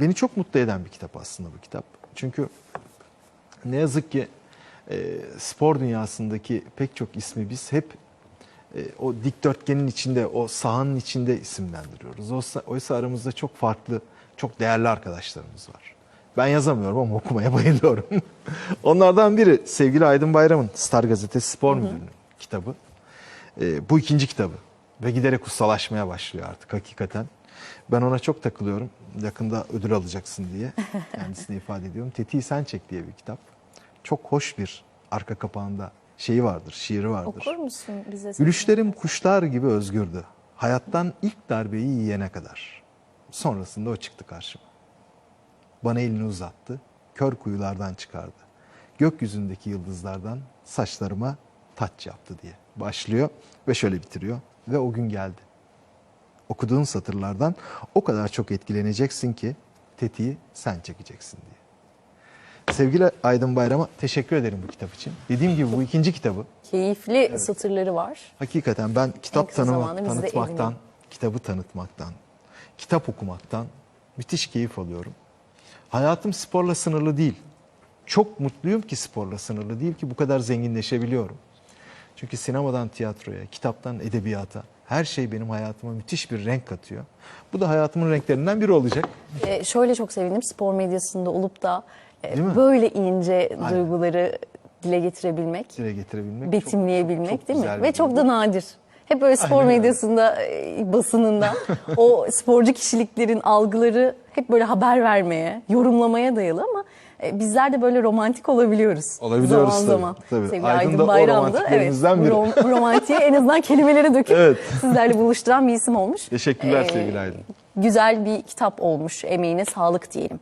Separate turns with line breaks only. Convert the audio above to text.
beni çok mutlu eden bir kitap aslında bu kitap. Çünkü ne yazık ki e, spor dünyasındaki pek çok ismi biz hep e, o dikdörtgenin içinde, o sahanın içinde isimlendiriyoruz. Oysa, oysa aramızda çok farklı, çok değerli arkadaşlarımız var. Ben yazamıyorum ama okumaya bayılıyorum. Onlardan biri sevgili Aydın Bayram'ın Star Gazetesi Spor Müdürü'nün kitabı. E, bu ikinci kitabı ve giderek ustalaşmaya başlıyor artık hakikaten. Ben ona çok takılıyorum. Yakında ödül alacaksın diye kendisine ifade ediyorum. Tetiği Sen Çek diye bir kitap. Çok hoş bir arka kapağında şeyi vardır, şiiri vardır.
Okur musun bize?
Gülüşlerim kuşlar gibi özgürdü. Hayattan ilk darbeyi yiyene kadar. Sonrasında o çıktı karşıma. Bana elini uzattı, kör kuyulardan çıkardı. Gökyüzündeki yıldızlardan saçlarıma taç yaptı diye başlıyor ve şöyle bitiriyor. Ve o gün geldi. Okuduğun satırlardan o kadar çok etkileneceksin ki tetiği sen çekeceksin diye. Sevgili Aydın Bayram'a teşekkür ederim bu kitap için. Dediğim gibi bu ikinci kitabı.
Keyifli satırları var.
Hakikaten ben kitap tanıma, tanıtmaktan, kitabı tanıtmaktan, kitap okumaktan müthiş keyif alıyorum. Hayatım sporla sınırlı değil. Çok mutluyum ki sporla sınırlı değil ki bu kadar zenginleşebiliyorum. Çünkü sinemadan tiyatroya, kitaptan edebiyata her şey benim hayatıma müthiş bir renk katıyor. Bu da hayatımın renklerinden biri olacak.
Ee, şöyle çok sevindim spor medyasında olup da e, böyle ince
Aynen.
duyguları dile getirebilmek,
Dile getirebilmek çok-
betimleyebilmek
çok
değil mi? Ve çok da nadir. Hep böyle spor
Aynen
medyasında, e, basınında o sporcu kişiliklerin algıları hep böyle haber vermeye, yorumlamaya dayalı ama e, bizler de böyle romantik olabiliyoruz.
Olabiliyoruz
zaman
tabii,
zaman.
tabii.
Sevgili
Aydın
Aydın,
da o
Bayram da evet,
biri.
rom- romantiği en azından kelimelere döküp
Evet.
sizlerle buluşturan bir isim olmuş.
Teşekkürler
Ee,
sevgili Aydın.
Güzel bir kitap olmuş. Emeğine sağlık diyelim.